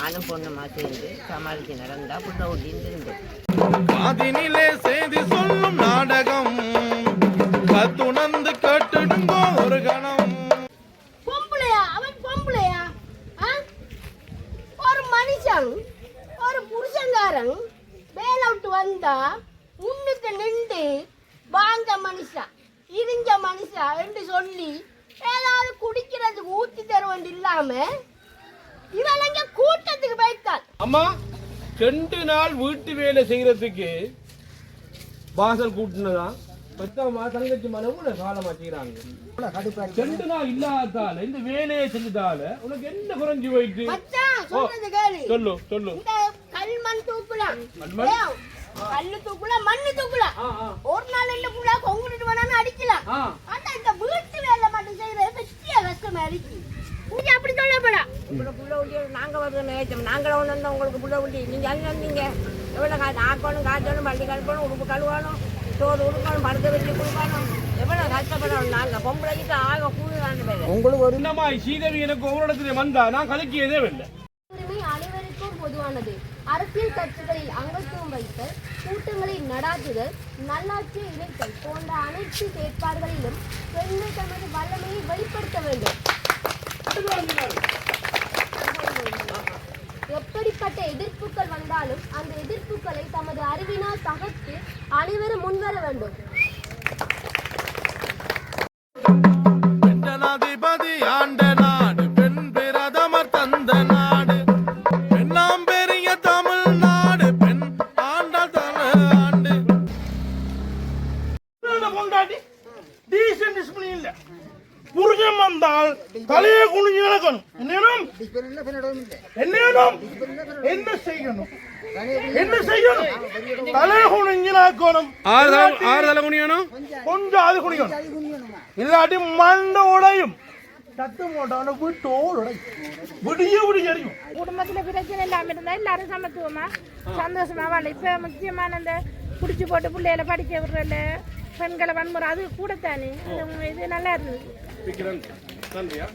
ஆணும் பொண்ணுமா சேர்ந்து சமாளித்து நடந்தா புள்ள ஒட்டின்னு செய்தி சொல்லும் நாடகம். கத்துணர்ந்து கேட்டுடுங்கோ ஒரு கணம். பொம்பளையா? அவன் பொம்பளையா? ஆ? ஒரு மனுஷன் ஒரு புருஷங்காரன் வேலை விட்டு வந்தா முன்னுக்கு நின்று வாங்க மனுஷா இருங்க மனுஷா என்று சொல்லி ஏதாவது குடிக்கிறதுக்கு ஊத்தி தருவன் இல்லாம இவளங்க கூட்டத்துக்கு வைத்தாள் அம்மா ரெண்டு நாள் வீட்டு வேலை செய்யறதுக்கு வாசல் கூட்டினதா? பெத்தம்மா தங்கச்சி மனவு காலமா செய்யறாங்க. ரெண்டு நாள் இல்லாதால இந்த வேலையை செஞ்சதால உனக்கு என்ன குறைஞ்சு போயிட்டு சொல்லு சொல்லு. இந்த கல் மண் தூக்கலாம் கல்மண்? கல்லு தூக்கலாம் மண்ணு தூக்கலாம். ஒரு நாள் இல்ல புள்ளா கொங்குட்டு வேணாலும் அடிக்கலாம். ஆனா இந்த வீட்டு வேலை மட்டும் செய்யறது பெரிய கஷ்டமா இருக்கு உங்களை புள்ள ஒட்டி நாங்கள் வந்து நினைச்சோம் நாங்களும் ஒன்று வந்தோம் உங்களுக்கு புள்ள ஒட்டி நீங்கள் அங்கே வந்தீங்க. எவ்வளோ காசு ஆக்கணும் காய்ச்சணும் பள்ளி கழுப்பணும் உடுப்பு கழுவணும் சோறு உடுக்கணும் படுக்க வச்சு கொடுக்கணும். எவ்வளோ கஷ்டப்படணும் நாங்கள் பொம்பளைக்கு ஆக கூழ் தான் பேர் என்னம்மா சீதவி எனக்கு ஒவ்வொரு இடத்துல வந்தா நான் கலக்கியதே இல்லை. உரிமை அனைவருக்கும் பொதுவானது. அரசியல் கட்சிகளில் அங்கத்துவம் வைத்தல் கூட்டங்களை நடாத்துதல் நல்லாட்சி இணைத்தல் போன்ற அனைத்து செயற்பாடுகளிலும் பெண்கள் தமது வல்லமையை வெளிப்படுத்த வேண்டும். எப்படிப்பட்ட எதிர்ப்புகள் வந்தாலும் அந்த எதிர்ப்புகளை தமது அறிவினால் தகர்த்து அனைவரும் முன்வர வேண்டும். பெண்ணாதிபதி ஆண்ட நாடு பெண் பிரதமர் தந்த நாடு. பெண்ணாம் பெரிய தமிழ்நாடு பெண் ஆண்டாள் தமிழ்நாடு. பொண்டாட்டி டீசன்ட் டிசிப்ளின் இல்ல. புருஷன் வந்தால் தலையை குனிஞ்சு நடக்கணும் என்னனும் என்னனும் என்ன செய்யணும் என்ன செய்யணும் தலையை குனிஞ்சு நடக்கணும் ஆறு தலை தலை குனியணும் கொஞ்சம் அது குனியணும் இல்லாட்டி மண்டை உடையும் தட்டு போட்டான வீட்டோடு உடையும் விடிய விடிய எரியும் குடும்பத்துல பிரச்சனை இல்லாம இருந்தா எல்லாரும் சமத்துவமா சந்தோஷமா வாழ இப்ப முக்கியமான இந்த குடிச்சு போட்டு பிள்ளைகளை படிக்க விடுறல பெண்களை வன்முறை அது கூடத்தானே இது- இது நல்லா இருந்தது विकिरण चालू या